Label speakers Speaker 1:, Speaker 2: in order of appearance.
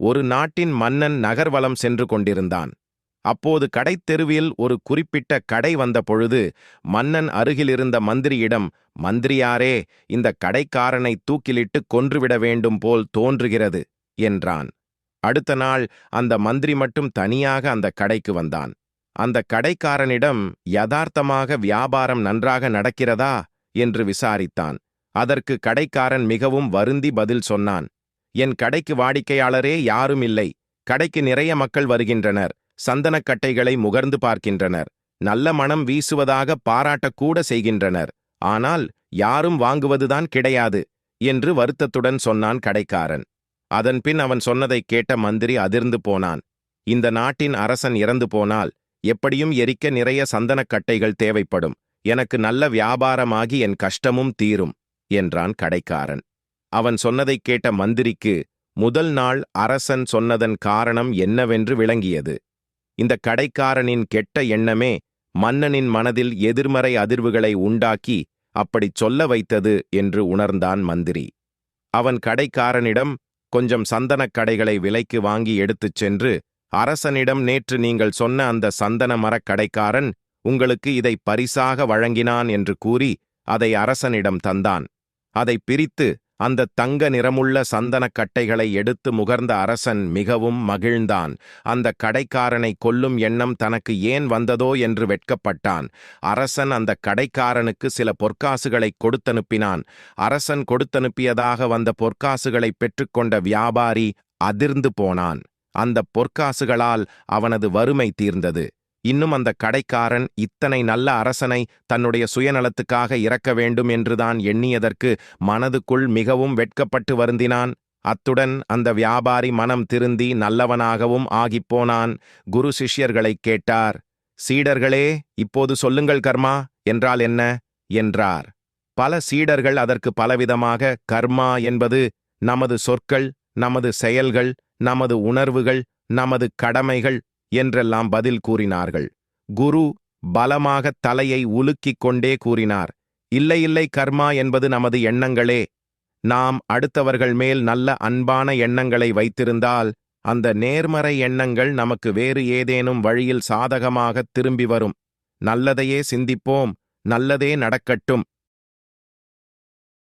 Speaker 1: ஒரு நாட்டின் மன்னன் நகர்வலம் சென்று கொண்டிருந்தான். அப்போது கடைத்தெருவில் ஒரு குறிப்பிட்ட கடை வந்த பொழுது மன்னன் அருகிலிருந்த மந்திரியிடம் மந்திரியாரே இந்த கடைக்காரனை தூக்கிலிட்டு கொன்றுவிட வேண்டும் போல் தோன்றுகிறது என்றான். அடுத்த நாள் அந்த மந்திரி மட்டும் தனியாக அந்த கடைக்கு வந்தான். அந்த கடைக்காரனிடம் யதார்த்தமாக வியாபாரம் நன்றாக நடக்கிறதா? என்று விசாரித்தான். அதற்கு கடைக்காரன் மிகவும் வருந்தி பதில் சொன்னான். என் கடைக்கு வாடிக்கையாளரே யாரும் இல்லை. கடைக்கு நிறைய மக்கள் வருகின்றனர். சந்தனக்கட்டைகளை முகர்ந்து பார்க்கின்றனர். நல்ல மனம் வீசுவதாக பாராட்டக்கூட செய்கின்றனர். ஆனால் யாரும் வாங்குவதுதான் கிடையாது என்று வருத்தத்துடன் சொன்னான் கடைக்காரன். அதன்பின் அவன் சொன்னதைக் கேட்ட மந்திரி அதிர்ந்து போனான். இந்த நாட்டின் அரசன் இறந்து போனால் எப்படியும் எரிக்க நிறைய சந்தனக்கட்டைகள் தேவைப்படும். எனக்கு நல்ல வியாபாரமாகி என் கஷ்டமும் தீரும் என்றான் கடைக்காரன். அவன் சொன்னதைக் கேட்ட மந்திரிக்கு முதல் நாள் அரசன் சொன்னதன் காரணம் என்னவென்று விளங்கியது. இந்த கடைக்காரனின் கெட்ட எண்ணமே மன்னனின் மனதில் எதிர்மறை அதிர்வுகளை உண்டாக்கி அப்படிச் சொல்ல வைத்தது என்று உணர்ந்தான் மந்திரி. அவன் கடைக்காரனிடம் கொஞ்சம் சந்தனக் கடைகளை விலைக்கு வாங்கி எடுத்துச் சென்று அரசனிடம் நேற்று நீங்கள் சொன்ன அந்த சந்தன மரக் கடைக்காரன் உங்களுக்கு இதை பரிசாக வழங்கினான் என்று கூறி அதை அரசனிடம் தந்தான். அதை பிரித்து அந்த தங்க நிறமுள்ள சந்தனக் கட்டைகளை எடுத்து முகர்ந்த அரசன் மிகவும் மகிழ்ந்தான். அந்த கடைக்காரனை கொல்லும் எண்ணம் தனக்கு ஏன் வந்ததோ என்று வெட்கப்பட்டான். அரசன் அந்த கடைக்காரனுக்கு சில பொற்காசுகளை கொடுத்தனுப்பினான். அரசன் கொடுத்தனுப்பியதாக வந்த பொற்காசுகளை பெற்றுக்கொண்ட வியாபாரி அதிர்ந்து போனான். அந்த பொற்காசுகளால் அவனது வறுமை தீர்ந்தது. இன்னும் அந்த கடைக்காரன் இத்தனை நல்ல அரசனை தன்னுடைய சுயநலத்துக்காக இறக்க வேண்டும் என்றுதான் எண்ணியதற்கு மனதுக்குள் மிகவும் வெட்கப்பட்டு வருந்தினான். அத்துடன் அந்த வியாபாரி மனம் திருந்தி நல்லவனாகவும் ஆகிப்போனான் குரு சிஷ்யர்களைக் கேட்டார் சீடர்களே இப்போது சொல்லுங்கள் கர்மா என்றால் என்ன? என்றார். பல சீடர்கள் அதற்கு பலவிதமாக கர்மா என்பது நமது சொற்கள் நமது செயல்கள் நமது உணர்வுகள் நமது கடமைகள் என்றெல்லாம் பதில் கூறினார்கள். குரு பலமாக தலையை உலுக்கிக் கொண்டே கூறினார். இல்லை இல்லை கர்மா என்பது நமது எண்ணங்களே. நாம் அடுத்தவர்கள் மேல் நல்ல அன்பான எண்ணங்களை வைத்திருந்தால் அந்த நேர்மறை எண்ணங்கள் நமக்கு வேறு ஏதேனும் வழியில் சாதகமாக திரும்பி வரும். நல்லதையே சிந்திப்போம் நல்லதே நடக்கட்டும்.